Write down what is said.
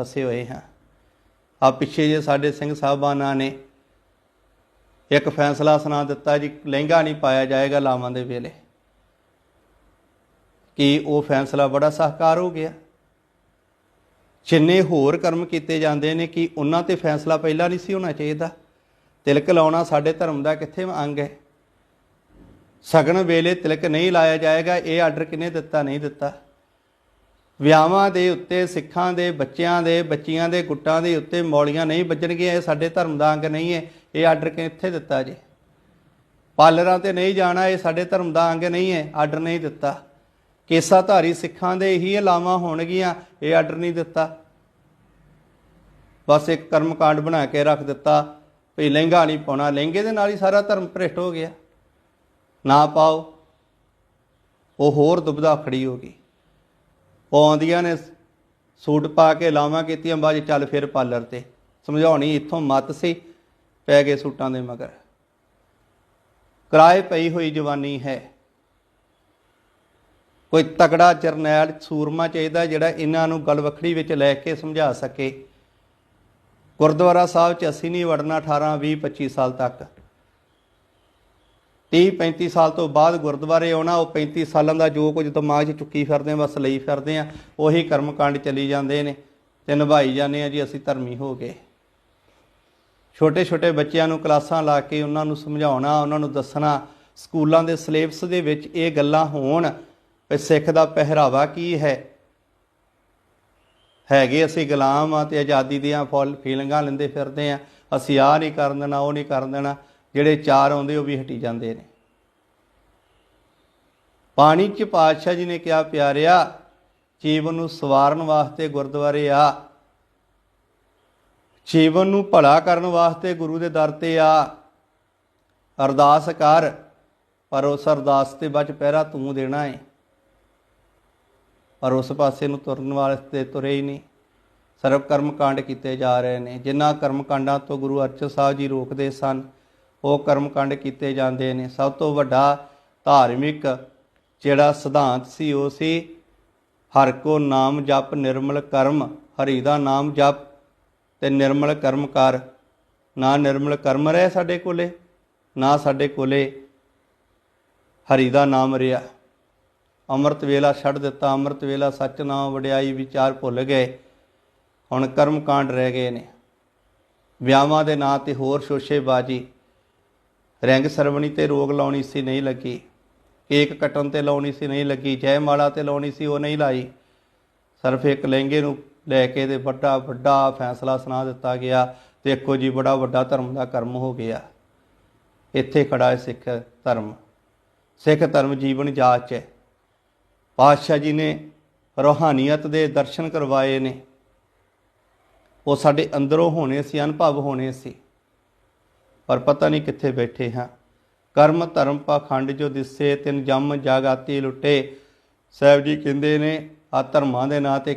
ਫਸੇ ਹੋਏ ਹਾਂ। ਆ ਪਿੱਛੇ ਜੇ ਸਾਡੇ ਸਿੰਘ ਸਾਹਿਬਾਨਾਂ ਨੇ ਇੱਕ ਫੈਸਲਾ ਸੁਣਾ ਦਿੱਤਾ ਜੀ, ਲਹਿੰਗਾ ਨਹੀਂ ਪਾਇਆ ਜਾਏਗਾ ਲਾਵਾਂ ਦੇ ਵੇਲੇ। ਕਿ ਉਹ ਫੈਸਲਾ ਬੜਾ ਸਹਕਾਰ ਹੋ ਗਿਆ? ਜਿੰਨੇ ਹੋਰ ਕਰਮ ਕੀਤੇ ਜਾਂਦੇ ਨੇ, ਕਿ ਉਹਨਾਂ ਤੇ ਫੈਸਲਾ ਪਹਿਲਾਂ ਨਹੀਂ ਸੀ ਹੋਣਾ ਚਾਹੀਦਾ? ਤਿਲਕ ਲਾਉਣਾ ਸਾਡੇ ਧਰਮ ਦਾ ਕਿੱਥੇ ਅੰਗ ਹੈ? ਸਗਨ ਵੇਲੇ ਤਿਲਕ ਨਹੀਂ ਲਾਇਆ ਜਾਏਗਾ, ਇਹ ਆਰਡਰ ਕਿਨੇ ਦਿੱਤਾ, ਨਹੀਂ ਦਿੱਤਾ? ਵਿਆਹਾਂ ਦੇ ਉੱਤੇ, ਸਿੱਖਾਂ ਦੇ, ਬੱਚਿਆਂ ਦੇ, ਬੱਚੀਆਂ ਦੇ, ਗੁੱਟਾਂ ਦੇ ਉੱਤੇ ਮੌਲੀਆਂ ਨਹੀਂ ਵੱਜਣਗੀਆਂ। ਇਹ ਸਾਡੇ ਧਰਮ ਦਾ ਅੰਗ ਨਹੀਂ ਹੈ। ਇਹ ਆਰਡਰ ਕਿੱਥੇ ਦਿੱਤਾ ਜੀ? ਪਾਲਰਾਂ ਤੇ ਨਹੀਂ ਜਾਣਾ, ਇਹ ਸਾਡੇ ਧਰਮ ਦਾ ਅੰਗ ਨਹੀਂ ਹੈ। ਆਰਡਰ ਨਹੀਂ ਦਿੱਤਾ। ਕੇਸਾਧਾਰੀ ਸਿੱਖਾਂ ਦੇ ਹੀ ਲਾਵਾਂ ਹੋਣਗੀਆਂ। ਇਹ ਆਰਡਰ ਨਹੀਂ ਦਿੱਤਾ। ਬਸ ਇੱਕ ਕਰਮ ਕਾਂਡ ਬਣਾ ਕੇ ਰੱਖ ਦਿੱਤਾ। ਵੀ ਲਹਿੰਗਾ ਨਹੀਂ ਪਾਉਣਾ। ਲਹਿੰਗੇ ਦੇ ਨਾਲ ਹੀ ਸਾਰਾ ਧਰਮ ਭ੍ਰਿਸ਼ਟ ਹੋ ਗਿਆ। ਨਾ ਪਾਓ। ਉਹ ਹੋਰ ਦੁਬਦਾ ਖੜੀ ਹੋ ਗਈ। ਉਹ ਆਉਂਦੀਆਂ ਨੇ, ਸੂਟ ਪਾ ਕੇ ਲਾਵਾਂ ਕੀਤੀਆਂ, ਬਾਅਦ 'ਚ ਚੱਲ ਫਿਰ ਪਾਰਲਰ ਤੇ। ਸਮਝਾਉਣੀ ਇੱਥੋਂ ਮਤ ਸੀ, ਪੈ ਗਏ ਸੂਟਾਂ ਦੇ ਮਗਰ। ਕਿਰਾਏ ਪਈ ਹੋਈ ਜਵਾਨੀ ਹੈ। ਕੋਈ ਤਕੜਾ ਜਰਨੈਲ ਸੂਰਮਾ ਚਾਹੀਦਾ ਜਿਹੜਾ ਇਹਨਾਂ ਨੂੰ ਗਲਵਖੜੀ ਵਿੱਚ ਲੈ ਕੇ ਸਮਝਾ ਸਕੇ। ਗੁਰਦੁਆਰਾ ਸਾਹਿਬ 'ਚ ਅਸੀਂ ਨਹੀਂ ਵੜਨਾ 18 20 25 ਸਾਲ ਤੱਕ। 30 35 ਸਾਲ ਤੋਂ ਬਾਅਦ ਗੁਰਦੁਆਰੇ ਆਉਣਾ, ਉਹ 35 ਸਾਲਾਂ ਦਾ ਜੋ ਕੁਝ ਦਿਮਾਗ 'ਚ ਚੁੱਕੀ ਫਿਰਦੇ ਆ, ਬਸ ਲਈ ਫਿਰਦੇ ਆ, ਉਹੀ ਕਰਮਕਾਂਡ ਚੱਲੀ ਜਾਂਦੇ ਨੇ। ਤੇ ਨਿਭਾਈ ਜਾਂਦੇ ਆ ਜੀ, ਅਸੀਂ ਧਰਮੀ ਹੋ ਗਏ। ਛੋਟੇ ਛੋਟੇ ਬੱਚਿਆਂ ਨੂੰ ਕਲਾਸਾਂ ਲਾ ਕੇ ਉਹਨਾਂ ਨੂੰ ਸਮਝਾਉਣਾ, ਉਹਨਾਂ ਨੂੰ ਦੱਸਣਾ, ਸਕੂਲਾਂ ਦੇ ਸਿਲੇਬਸ ਦੇ ਵਿੱਚ ਇਹ ਗੱਲਾਂ ਹੋਣ, ਵੀ ਸਿੱਖ ਦਾ ਪਹਿਰਾਵਾ ਕੀ ਹੈ? ਹੈਗੇ ਅਸੀਂ ਗੁਲਾਮ ਆ ਤੇ ਆਜ਼ਾਦੀ ਦੀਆਂ ਫੁੱਲ ਫੀਲਿੰਗਾਂ ਲੈਂਦੇ ਫਿਰਦੇ ਆ, ਅਸੀਂ ਆਹ ਨਹੀਂ ਕਰ ਦੇਣਾ, ਉਹ ਨਹੀਂ ਕਰ ਦੇਣਾ। ਜਿਹੜੇ ਚਾਰ ਆਉਂਦੇ ਉਹ ਵੀ ਹਟੀ ਜਾਂਦੇ ਨੇ। ਪਾਣੀ ਚ ਪਾਤਸ਼ਾਹ ਜੀ ਨੇ ਕਿਹਾ, ਪਿਆਰਿਆ, ਜੀਵਨ ਨੂੰ ਸਵਾਰਨ ਵਾਸਤੇ ਗੁਰਦੁਆਰੇ ਆ। ਜੀਵਨ ਨੂੰ ਭਲਾ ਕਰਨ ਵਾਸਤੇ ਗੁਰੂ ਦੇ ਦਰ ਤੇ ਆ। ਅਰਦਾਸ ਕਰ, ਪਰ ਉਸ ਅਰਦਾਸ ਤੇ ਬਚ ਪਹਿਰਾ ਤੂੰ ਦੇਣਾ ਹੈ ਪਰ ਉਸ ਪਾਸੇ ਨੂੰ ਤੁਰਨ ਵਾਸਤੇ ਤੁਰੇ ਹੀ ਨਹੀਂ। ਸਰਬ ਕਰਮ ਕਾਂਡ ਕੀਤੇ ਜਾ ਰਹੇ ਨੇ। ਜਿਨ੍ਹਾਂ ਕਰਮ ਕਾਂਡਾਂ ਤੋਂ ਗੁਰੂ ਅਰਜਨ ਸਾਹਿਬ ਜੀ ਰੋਕਦੇ ਸਨ ਉਹ ਕਰਮ ਕਾਂਡ ਕੀਤੇ ਜਾਂਦੇ ਨੇ। ਸਭ ਤੋਂ ਵੱਡਾ ਧਾਰਮਿਕ ਜਿਹੜਾ ਸਿਧਾਂਤ ਸੀ, ਉਹ ਸੀ ਹਰ ਕੋ ਨਾਮ ਜਪ ਨਿਰਮਲ ਕਰਮ, ਹਰੀ ਦਾ ਨਾਮ ਜਪ ਤੇ ਨਿਰਮਲ ਕਰਮ ਕਰ। ਨਾ ਨਿਰਮਲ ਕਰਮ ਰਹਿ ਸਾਡੇ ਕੋਲੇ, ਨਾ ਸਾਡੇ ਕੋਲੇ ਹਰੀ ਦਾ ਨਾਮ ਰਿਹਾ। ਅੰਮ੍ਰਿਤ ਵੇਲਾ ਛੱਡ ਦਿੱਤਾ, ਅੰਮ੍ਰਿਤ ਵੇਲਾ ਸੱਚ ਨਾਮ ਵਡਿਆਈ ਵਿਚਾਰ ਭੁੱਲ ਗਏ। ਹੁਣ ਕਰਮ ਕਾਂਡ ਰਹਿ ਗਏ ਨੇ। ਵਿਆਹਾਂ ਦੇ ਨਾਂ ਤੇ ਹੋਰ ਸ਼ੋਸ਼ੇਬਾਜੀ। ਰੰਗ ਸਰਵਣੀ ਤੇ ਰੋਗ ਲਾਉਣੀ ਸੀ ਨਹੀਂ ਲੱਗੀ। ਕੇਕ ਕਟਣ ਤੇ ਲਾਉਣੀ ਸੀ ਨਹੀਂ ਲੱਗੀ। ਜੈ ਮਾਲਾ ਤੇ ਲਾਉਣੀ ਸੀ ਉਹ ਨਹੀਂ ਲਾਈ। ਸਿਰਫ ਇੱਕ ਲਹਿੰਗੇ ਨੂੰ ਲੈ ਕੇ ਤੇ ਵੱਡਾ ਵੱਡਾ ਫੈਸਲਾ ਸੁਣਾ ਦਿੱਤਾ ਗਿਆ ਦੇਖੋ ਜੀ ਬੜਾ ਵੱਡਾ ਧਰਮ ਦਾ ਕਰਮ ਹੋ ਗਿਆ। ਇੱਥੇ ਖੜਾ ਹੈ ਸਿੱਖ ਧਰਮ। ਸਿੱਖ ਧਰਮ ਜੀਵਨ ਜਾਚ ਹੈ। ਪਾਤਸ਼ਾਹ ਜੀ ਨੇ ਰੋਹਾਨੀਅਤ ਦੇ ਦਰਸ਼ਨ ਕਰਵਾਏ ਨੇ। ਉਹ ਸਾਡੇ ਅੰਦਰੋਂ ਹੋਣੇ ਸੀ, ਅਨੁਭਵ ਹੋਣੇ ਸੀ। ਪਰ ਪਤਾ ਨਹੀਂ ਕਿੱਥੇ ਬੈਠੇ ਹਾਂ। ਕਰਮ ਧਰਮ ਪਾਖੰਡ ਜੋ ਦਿਸੇ, ਤਿੰਨ ਜੰਮ ਜਾਗਾਤੀ ਲੁੱਟੇ। ਸਾਹਿਬ ਜੀ ਕਹਿੰਦੇ ਨੇ ਆ ਧਰਮਾਂ ਦੇ ਨਾਂ ਤੇ